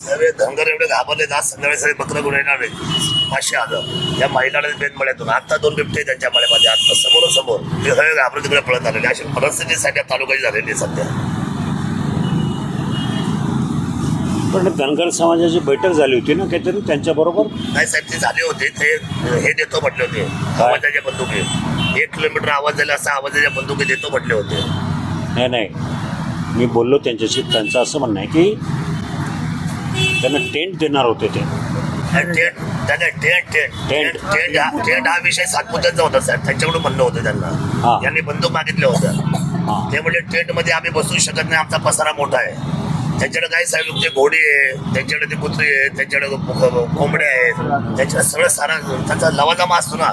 सगळे धनगर एवढे घाबरले आज संध्याकाळी सगळे बकरं येणार नाही पाचशे आलं. या महिलाला बेन मळ्यातून. आता दोन बिबटे त्यांच्या मळ्यामध्ये आता समोर समोर ते सगळे घाबरत तिकडे पळत आलेले. अशी परिस्थितीसाठी या तालुक्याची झालेली आहे सध्या. पण धनगर समाजाची बैठक झाली होती ना काहीतरी त्यांच्याबरोबर नाही साहेब ते झाले होते. ते हे देतो म्हटले होते. आवाजाच्या बंदुकी. एक किलोमीटर आवाज झाला असा आवाजाच्या बंदुकी देतो म्हटले होते. नाही नाही. मी बोललो त्यांच्याशी. त्यांचं असं म्हणणं आहे की त्यांना टेंट देणार होते ते. टेंट त्याने tent tent. Tent. Tent tent हा- विषय सातपुत्यांचा होता साहेब. त्यांच्याकडून म्हणणं होतं. त्यांना. यांनी बंदूक मागितलं होतं ते म्हणजे टेंटमध्ये आम्ही बसू शकत नाही आमचा पसारा मोठा आहे. त्यांच्याकडे काय साहेब ते घोडी आहे त्यांच्याकडे ते कुत्री आहे त्यांच्याकडे कोंबड्या आहेत. त्याच्याकडे सगळं सारा त्यांचा लवाजमा असतो ना.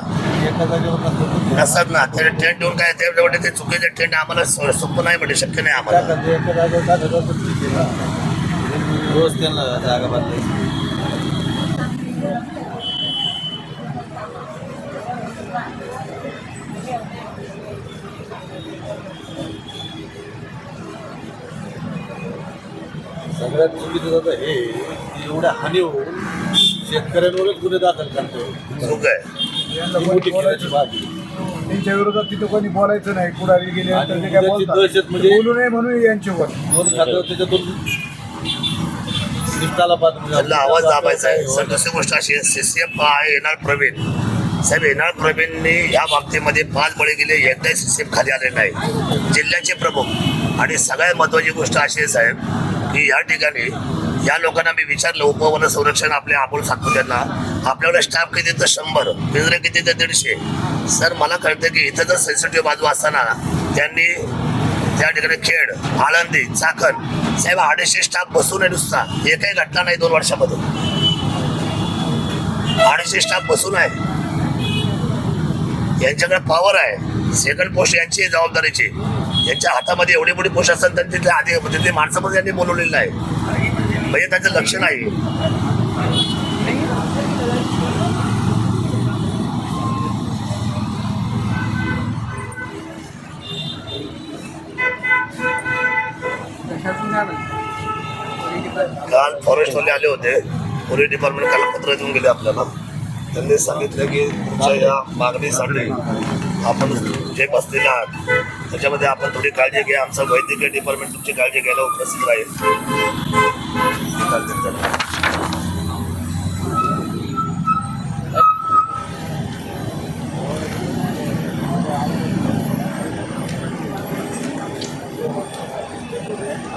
नसतात ना. ते टेंट देऊन काय ते ते चुकीचे टेंट आम्हाला सोपं नाही म्हणजे शक्य नाही आम्हाला. रोज त्यांना जागा बांधायची सगळ्यात चुकीचं जातं हे की एवढ्या हानी होऊन शेतकऱ्यांवरच गुन्हे दाखल करतो ही मोठी खेळाची. त्यांच्या विरोधात तिथं कोणी बोलायचं नाही पुढारी गेले आणि तर ते काय उद्याची बोलतात. दहशत म्हणजे- बोलू नये म्हणून यांच्यावर. दोन खातं त्याच्यातून पात्र त्यांना आवाज दाबायचा आहे. सर दुसरी गोष्ट अशी आहे सीसीएफ आहे येणार प्रवीण. साहेब येणार प्रवीणने या बाबतीमध्ये पाच बळी गेले एकदाही सीसीएफ खाली आले नाही. जिल्ह्याचे प्रमुख. आणि सगळ्यात महत्त्वाची गोष्ट अशी आहे साहेब की या ठिकाणी या लोकांना मी विचारलं उपवन संरक्षण आपल्या आपण सांगतो त्यांना आपल्याकडे स्टाफ किती तर शंभर पिंजरे किती तर दीडशे. सर मला कळतं की इथं जर सेन्सिटिव्ह बाजू असताना त्यांनी त्या ठिकाणी खेड आळंदी चाकण साहेब अडीचशे स्टाफ बसून आहे नुसता. एकही घटना नाही दोन वर्षामध्ये. अडीचशे स्टाफ बसून आहे. यांच्याकडे पॉवर आहे. सेकंड पोस्ट यांची जबाबदारीची. यांच्या हातामध्ये एवढी मोठी पोस्ट असतात तर तिथे आधी म्हणजे तिथली माणसं पण यांनी बोलवलेलं आहे म्हणजे त्यांचं लक्ष नाही. काल फॉरेस्टवाले आले होते. पोलीस डिपार्टमेंट काल पत्र देऊन गेले आपल्याला. त्यांनी सांगितलं की तुमच्या या मागणीसाठी आपण जे बसलेले आहात त्याच्यामध्ये आपण थोडी काळजी घ्या. आमचं वैद्यकीय डिपार्टमेंट तुमची काळजी घ्यायला उपस्थित राहील.